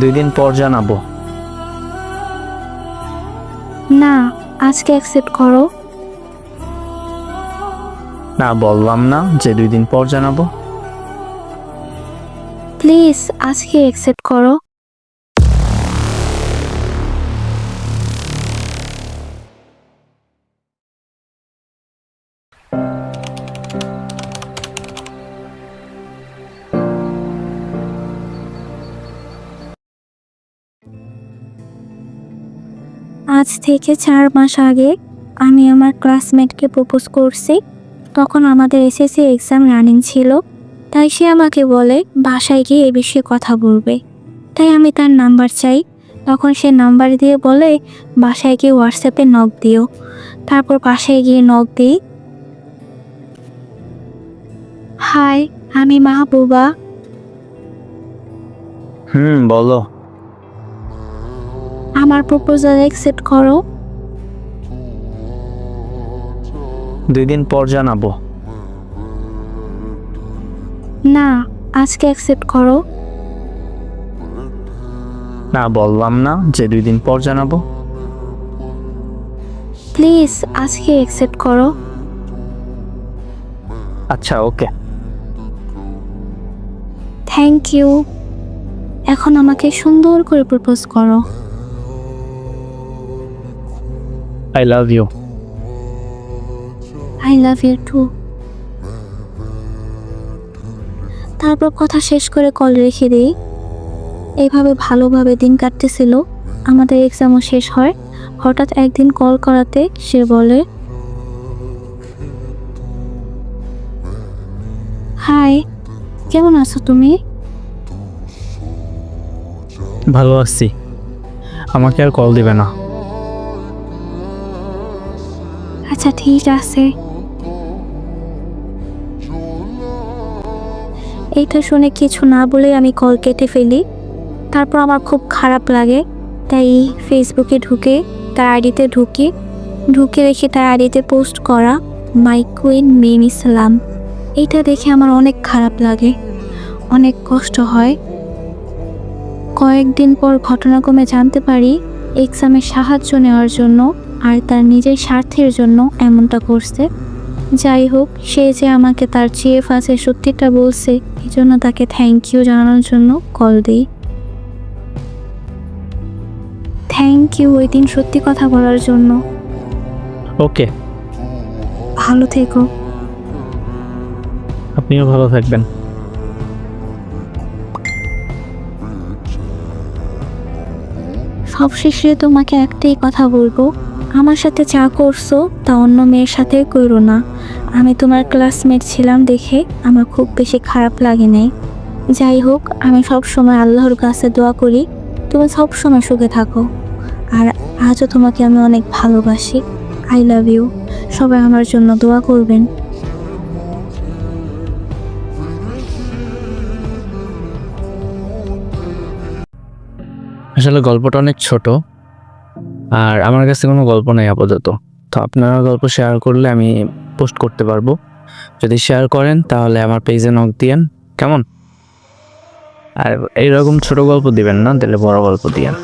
দুই দিন পর জানাব। না আজকে অ্যাকসেপ্ট করো। না বললাম না যে দুই দিন পর জানাব। প্লিজ আজকে অ্যাকসেপ্ট করো। আজ থেকে চার মাস আগে আমি আমার ক্লাসমেটকে প্রপোজ করছি। তখন আমাদের এসএসসি এক্সাম রানিং ছিল। তাই সে আমাকে বলে, বাসায় গিয়ে এ বিষয়ে কথা বলবে। তাই আমি তার নাম্বার চাই। তখন সে নাম্বার দিয়ে বলে, বাসায় গিয়ে হোয়াটসঅ্যাপে নক দিও। তারপর বাসায় গিয়ে নক দিই। হাই আমি মাহবুবা। হুম, বলো। আমার প্রপোজাল অ্যাকসেপ্ট করো। দুই দিন পর জানাব। না আজকে অ্যাকসেপ্ট করো। না বললাম না যে দুই দিন পর জানাব। প্লিজ আজকে অ্যাকসেপ্ট করো। আচ্ছা ওকে। থ্যাংক ইউ এখন আমাকে সুন্দর করে প্রপোজ করো। I love you I love you too তারপর কথা শেষ করে কল রেখে দিই। এইভাবে ভালোভাবে দিন কাটতেছিল। আমাদের এক্সামও শেষ হয়। হঠাৎ একদিন কল করাতে সে বলে হাই কেমন আছো তুমি? ভালো আছি। আমাকে আর কল দিবে না। আচ্ছা ঠিক আছে। এইটা শুনে কিছু না বলে আমি কল কেটে ফেলি। তারপর আমার খুব খারাপ লাগে। তাই ফেসবুকে ঢুকে, তার আইডিতে ঢুকি। ঢুকে রেখে তার আইডিতে পোস্ট করা মাই কুইন মেম ইসলাম এইটা দেখে আমার অনেক খারাপ লাগে। অনেক কষ্ট হয়। কয়েকদিন পর ঘটনাক্রমে জানতে পারি এক্সামে সাহায্য নেওয়ার জন্য আর তার নিজের স্বার্থের জন্য এমনটা করছে যাই হোক সে যে আমাকে তার জিএফ আছে সত্যিটা বলছে এই জন্য তাকে থ্যাংক ইউ জানানোর জন্য কল দিই। থ্যাংক ইউ ওই দিন সত্যি কথা বলার জন্য। ওকে ভালো থেকো। আপনিও ভালো থাকবেন। সবশেষে তোমাকে একটাই কথা বলব আমার সাথে যা করছ তা অন্য মেয়ের সাথে করো না। আমি তোমার ক্লাসমেট ছিলাম দেখে আমার খুব বেশি খারাপ লাগে নাই যাই হোক, আমি সব সময় আল্লাহর কাছে দোয়া করি, তুমি সব সময় সুখে থাকো। আর আজও তোমাকে আমি অনেক ভালোবাসি। আই লাভ ইউ সবাই আমার জন্য দোয়া করবেন। আসলে গল্পটা অনেক ছোট। আর আমার কাছে কোনো গল্প নেই আপাতত। তো আপনারা গল্প শেয়ার করলে আমি পোস্ট করতে পারব। যদি শেয়ার করেন, তাহলে আমার পেজে নক দিয়েন। কেমন? আর এইরকম ছোট গল্প দিবেন না, তাহলে বড় গল্প দিয়েন।